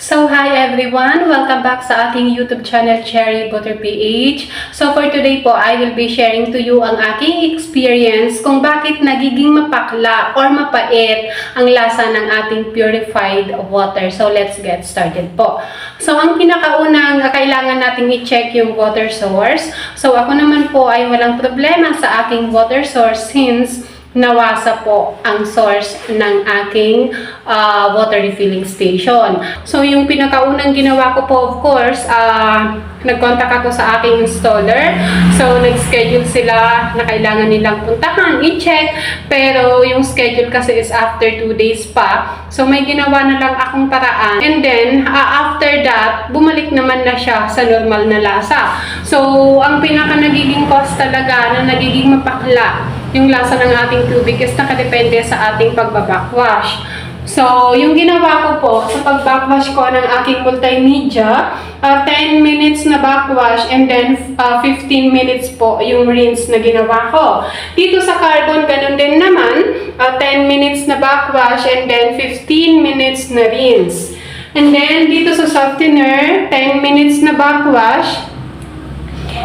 So, hi everyone! Welcome back sa ating YouTube channel, Cherry Butter PH. So, for today po, I will be sharing to you ang aking experience kung bakit nagiging mapakla or mapait ang lasa ng ating purified water. So, let's get started po. So, ang pinakaunang kailangan nating i-check yung water source. So, ako naman po ay walang problema sa aking water source since nawasa po ang source ng aking ah, water refilling station. So, yung pinakaunang ginawa ko po, of course, ah, nag-contact ako sa aking installer. So, nag-schedule sila na kailangan nilang puntahan, i-check. Pero, yung schedule kasi is after 2 days pa. So, may ginawa na lang akong paraan. And then, ah, after that, bumalik naman na siya sa normal na lasa. So, ang pinaka nagiging cause talaga na nagiging mapakla yung lasa ng ating tubig is nakadepende sa ating pagbabackwash. So, yung ginawa ko po sa pagbackwash ko ng aking multimedia, uh, 10 minutes na backwash and then uh, 15 minutes po yung rinse na ginawa ko. Dito sa carbon, ganun din naman, uh, 10 minutes na backwash and then 15 minutes na rinse. And then, dito sa softener, 10 minutes na backwash,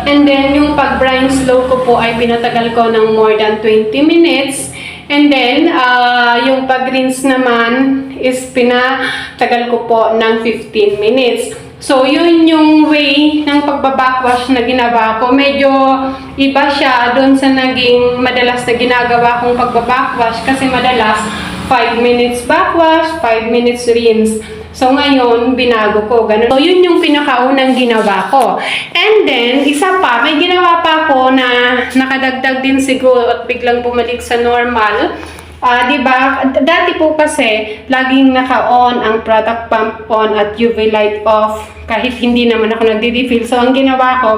And then, yung pag-brine slow ko po ay pinatagal ko ng more than 20 minutes. And then, ah, yung pag-rinse naman is pinatagal ko po ng 15 minutes. So, yun yung way ng pagbabackwash na ginawa ko. Medyo iba siya doon sa naging madalas na ginagawa kong pagbabackwash kasi madalas 5 minutes backwash, 5 minutes rinse. So, ngayon, binago ko. Ganun. So, yun yung pinakaunang ginawa ko. And then, isa pa, may ginawa pa ako na nakadagdag din siguro at biglang bumalik sa normal. Ah, 'di ba? Dati po kasi laging naka-on ang product pump on at UV light off kahit hindi naman ako nagde-refill. So ang ginawa ko,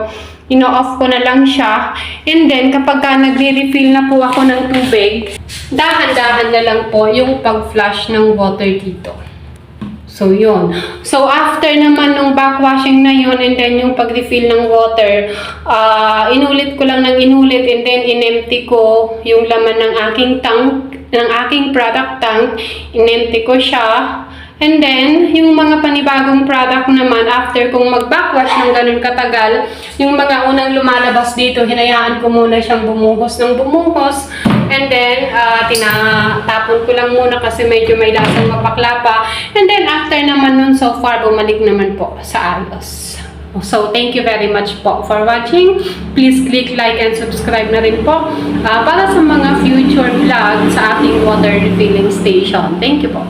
ino-off ko na lang siya. And then kapag ka nagre-refill na po ako ng tubig, dahan-dahan na lang po yung pag-flush ng water dito. So, yun. So, after naman nung backwashing na yun and then yung pag-refill ng water, ah, inulit ko lang ng inulit and then in-empty ko yung laman ng aking tank, ng aking product tank. In-empty ko siya. And then, yung mga panibagong product naman, after kong mag-backwash ng ganun katagal, yung mga unang lumalabas dito, hinayaan ko muna siyang bumuhos ng bumuhos. And then, ah, tinatapon ko lang muna kasi medyo may lasang mapakla pa. And then, after naman nun, so far, bumalik naman po sa ayos. So, thank you very much po for watching. Please click like and subscribe na rin po ah, para sa mga future vlog sa ating water refilling station. Thank you po.